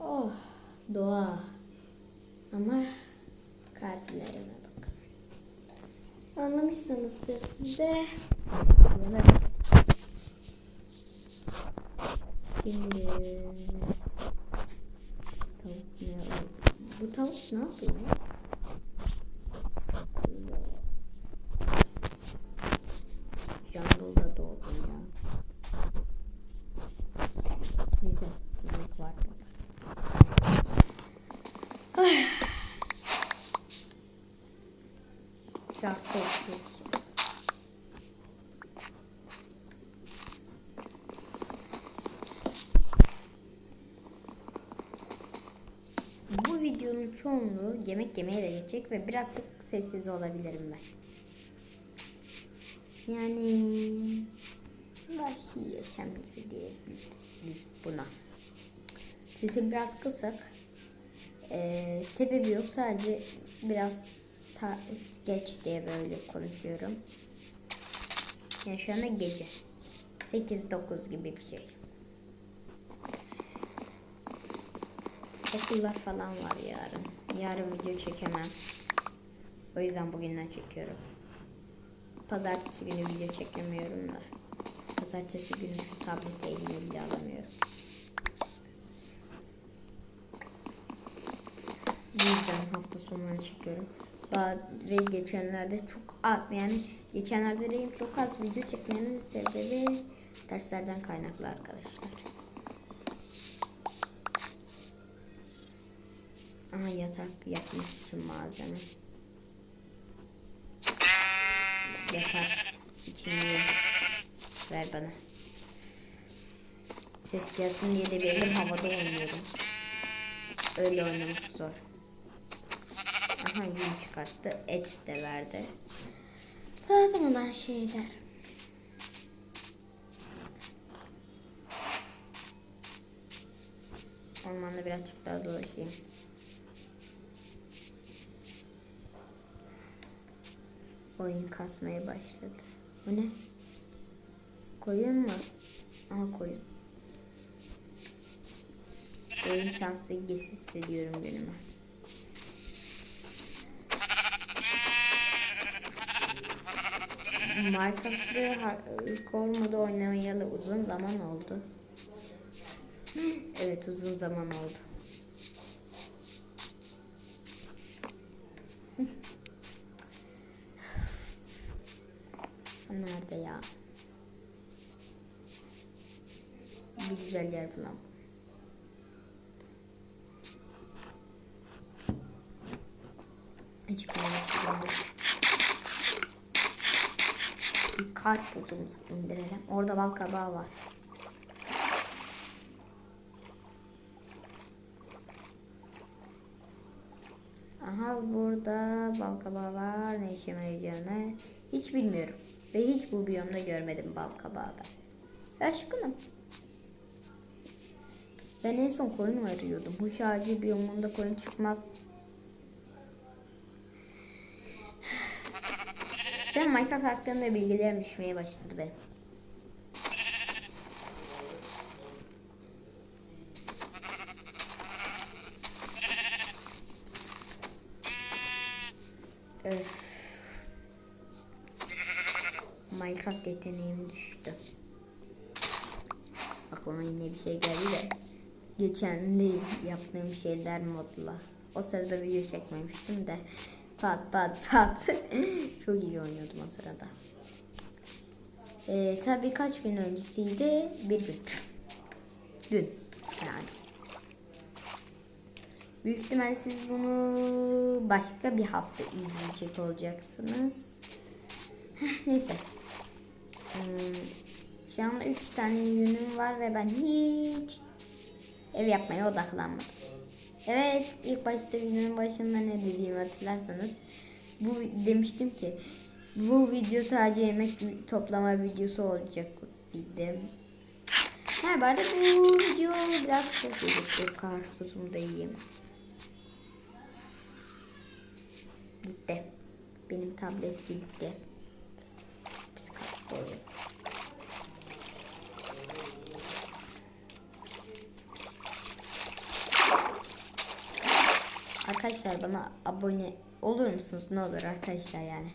Oh doğa. Ama kalplerime bakın. Anlamışsınızdır siz de. Şimdi tavuk ne? Bu tavuk ne yapıyor? Jungle'da doğdum ya. Neyse, tavuk var burada. Şarkı okuyorsun. Bu videonun çoğunluğu yemek yemeye de geçecek ve birazcık sessiz olabilirim ben. Yani vahşi yaşam gibi diyebiliriz buna. Sesi biraz kısık. Ee, sebebi yok sadece biraz sa- geç diye böyle konuşuyorum. Yani şu anda gece. 8-9 gibi bir şey. Okullar falan var yarın. Yarın video çekemem. O yüzden bugünden çekiyorum. Pazartesi günü video çekemiyorum da. Pazartesi günü şu tableti elime bile alamıyorum. Bu yüzden hafta sonları çekiyorum. Ve geçenlerde çok az yani geçenlerde değil çok az video çekmenin sebebi derslerden kaynaklı arkadaşlar. Aha yatak yapmak için malzeme. Yatak için iyi. Ver bana. Ses gelsin diye de bir elim havada oynuyorum. Öyle oynamak zor. Aha yün çıkarttı. Edge de verdi. Lazım olan şeyler. Ormanda birazcık daha dolaşayım. Oyun kasmaya başladı. Bu ne? Koyun mu? Aha koyun. Oyun şanslı hissediyorum günüme. Minecraft'ı ilk olmadı oynamayalı uzun zaman oldu. evet uzun zaman oldu. Nerede ya? Bir güzel yer bulalım. Bir kalp buzumuzu indirelim. Orada bal kabağı var. Aha burada bal kabağı var. Ne işime yarayacağını hiç bilmiyorum. Ve hiç bu biyomda görmedim bal kabağı ben. Aşkınım. Ben en son koyun arıyordum. Huş ağacı biyomunda koyun çıkmaz. Sen Minecraft hakkında bilgilerim düşmeye başladı benim. Öf. Minecraft yeteneğim düştü. Aklıma yine bir şey geldi de. Geçen değil yaptığım şeyler modla. O sırada video çekmemiştim de. Pat pat pat. Çok iyi oynuyordum o sırada. Ee, tabii kaç gün öncesiydi? Bir gün. Dün yani. Büyük ihtimalle siz bunu başka bir hafta izleyecek olacaksınız. Neyse. Hmm, şu anda 3 tane yünüm var ve ben hiç ev yapmaya odaklanmadım. Evet ilk başta videonun başında ne dediğimi hatırlarsanız bu demiştim ki bu video sadece yemek toplama videosu olacak dedim. Ha bu bu video biraz çok gecikti. Karpuzumu da yiyeyim. Gitti. Benim tablet gitti. Biz koydum. Arkadaşlar bana abone olur musunuz? Ne olur arkadaşlar yani.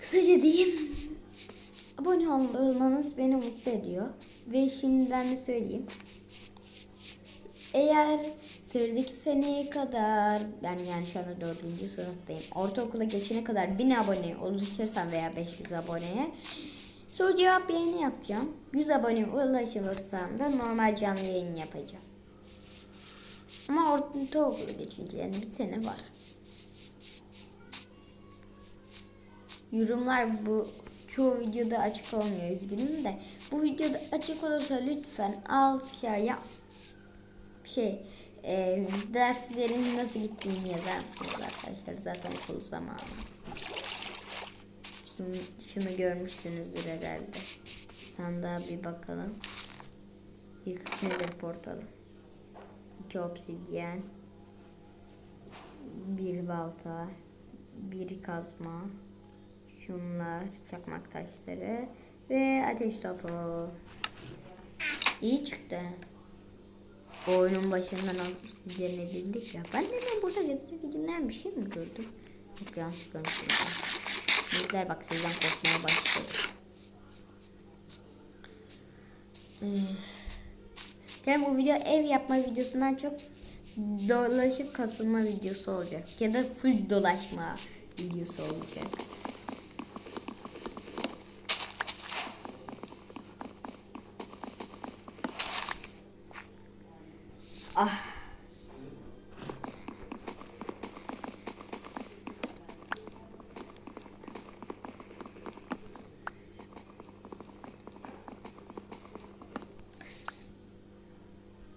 Kısaca diyeyim. Abone olmanız beni mutlu ediyor. Ve şimdiden de söyleyeyim. Eğer sıradaki seneye kadar ben yani şu anda dördüncü sınıftayım. Ortaokula geçene kadar 1000 abone oluşturursam veya 500 aboneye soru cevap yayını yapacağım. 100 abone ulaşılırsam da normal canlı yayın yapacağım. Ama ortaokula geçince yani bir sene var. Yorumlar bu çoğu videoda açık olmuyor üzgünüm de. Bu videoda açık olursa lütfen yap şey e, derslerin nasıl gittiğini yazar mısınız arkadaşlar zaten okul zamanı. Şunu, şunu görmüşsünüzdür herhalde. Sandığa bir bakalım. Yıkık nedir portalı? İki obsidyen. Bir balta. Bir kazma. Şunlar çakmak taşları. Ve ateş topu. İyi çıktı. O oyunun başından alıp sizce ne dinledik ya. Ben de ben burada gazetede dinleyen bir şey mi gördüm? Yok yanlış görmüşüm. Bizler bak sizden korkmaya başladı. Ee, yani bu video ev yapma videosundan çok dolaşıp kasılma videosu olacak. Ya da full dolaşma videosu olacak. Ah.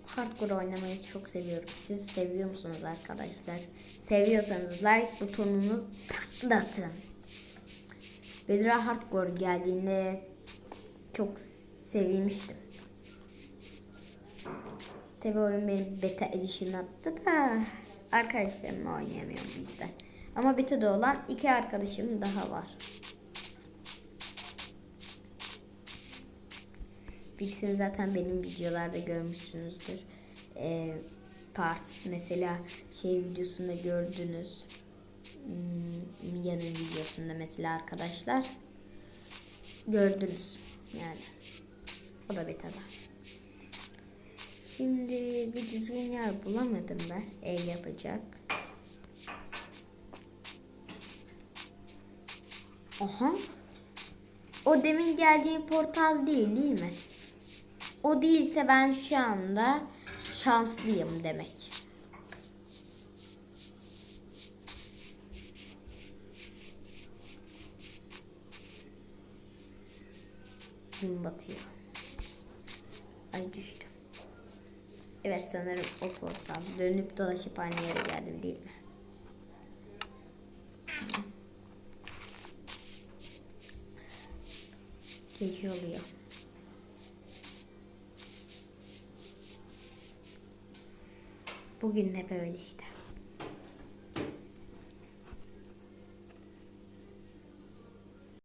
Hardcore oynamayı çok seviyorum. Siz seviyor musunuz arkadaşlar? Seviyorsanız like butonunu patlatın. Bedra Hardcore geldiğinde çok sevinmiştim. Tabi oyun benim beta edition attı da arkadaşlarımla oynayamıyorum yüzden. Ama beta'da olan iki arkadaşım daha var. Birisini zaten benim videolarda görmüşsünüzdür. Ee, part mesela şey videosunda gördünüz. Hmm, Mia'nın videosunda mesela arkadaşlar gördünüz yani. O da beta'da. Şimdi bir düzgün yer bulamadım ben ev yapacak. Aha. O demin geldiği portal değil değil mi? O değilse ben şu anda şanslıyım demek. Gün batıyor. Ay düştüm. Evet sanırım o portal. Dönüp dolaşıp aynı yere geldim değil mi? Gece oluyor. Bugün de böyleydi.